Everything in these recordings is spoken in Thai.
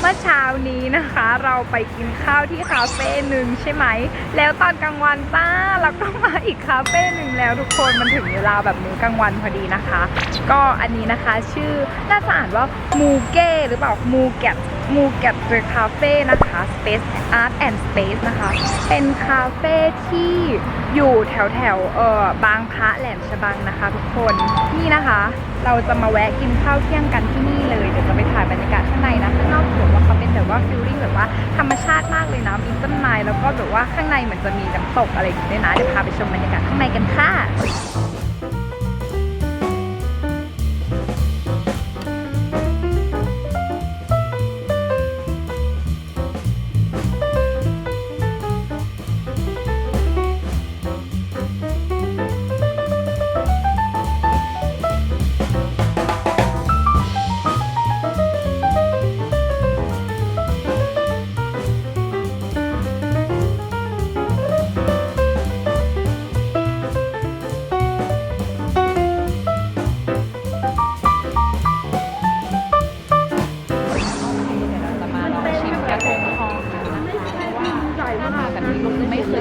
เมื่อเช้านี้นะคะ เราไปกินข้าวที่คาเฟ่หนึ่งใช่ไหม แล้วตอนกลางวันจ้าเราก็มาอีกคาเฟ่หนึ่งแล้วทุกคนมันถึงเวลาแบบมื้อกลางวันพอดีนะคะ ก็อันนี้นะคะชื่อน่าจะอ่านว่ามูเก้หรือเปล่ามูแกตมูแกตเดอคาเฟ่นะคะ Space Art and Space นะคะ เป็นคาเฟ่ที่อยู่แถวแถวเออบางพระแหลมฉบังนะคะ ทุกคนนี่นะคะ เราจะมาแวะกินข้าวเที่ยงกันที่นี่เลย ว่าฟิลลิ่งแบบว่าธรรมชาติมากเลยนะมีต้นไม้แล้วก็แบบว่าข้างในเหมือนจะมีน้ำตกอะไรอย่างเงี้ยนะเดี๋ยวพาไปชมบรรยากาศข้างในกันค่ะ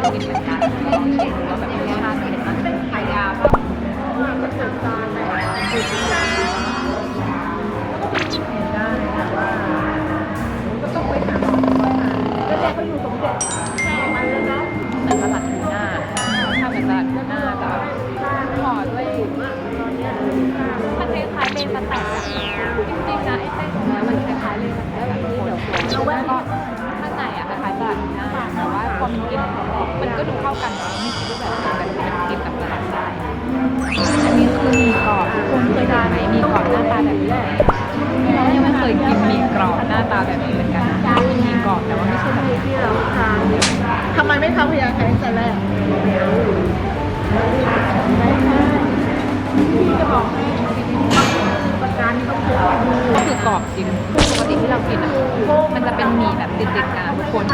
ก็คือไม่เคยกินเหมือนกันก็ลองชิมดูว่าแบบรสชาติเป็นยังไงไข่ยาวเหมือนสลัดทูน่าถ้าเป็นสลัดทูน่าแต่แบบห่อด้วยมันคล้ายๆเป็นสแต็กอะจริงๆนะไอ้เส้นของเนี้ยมันคล้ายๆเลยสแต็กแบบคนแล้วก็ มันก็ดูเข้าะมีรูปแบบแบบเป็นกินกับสลัดได้อันนี้คือหมีกรอบทุกคนเคยทานไหมหมีกรอบหน้าตาแบบนี้เรายังไม่เคยกินหมีกรอบหน้าตาแบบนี้เหมือนกันเป็นหมีกรอบแต่ว่าไม่ใช่แบบที่เราทานทำไมไม่ทำพยาแท้งแต่แรกพี่จะบอกให้ประการนี้ต้องเจอก็คือกรอบจริงปกติที่เรากินอะมันจะเป็นหมี่แบบติดๆกันนะทุกคน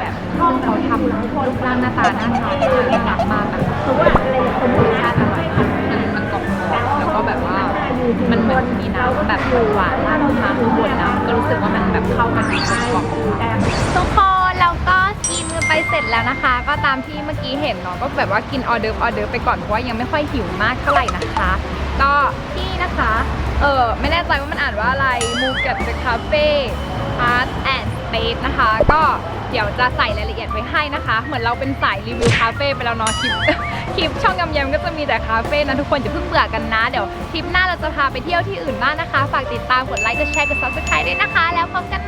แบบซึ่งเขาทำรูปร่างหน้าตาน่าทาน่ารักมากนะเพราะว่าอะไรสมมรติชาติอร่อยมากมันมันกรอบๆแล้วก็แบบว่ามันเหมือนมีน้ำแบบหวานๆราดลงมาข้างบนนะก็รู้สึกว่ามันแบบเข้ากันดีกลมกล่อมทุกคนเราก็กินกันไปเสร็จแล้วนะคะ ก็ตามที่เมื่อกี้เห็นเนาะก็แบบว่ากินออเดิร์ฟออเดิร์ฟไปก่อนเพราะว่ายังไม่ค่อยหิวมากเท่าไหร่นะคะ ก็ที่นะคะเออไม่แน่ใจว่ามันอ่านว่าอะไรมูเก็ตเดอะคาเฟ่อาร์ตแอนด์ Space นะคะ ก็เดี๋ยวจะใส่รายละเอียดไว้ให้นะคะ เหมือนเราเป็นสายรีวิวคาเฟ่ไปแล้วเนาะคลิปคลิปช่องยำยำก็จะมีแต่คาเฟ่นะทุกคนอย่าเพิ่งเบื่อกันนะ เดี๋ยวคลิปหน้าเราจะพาไปเที่ยวที่อื่นบ้างนะคะ ฝากติดตามกดไลค์กดแชร์กด subscribe ด้วยนะคะ แล้วพบกัน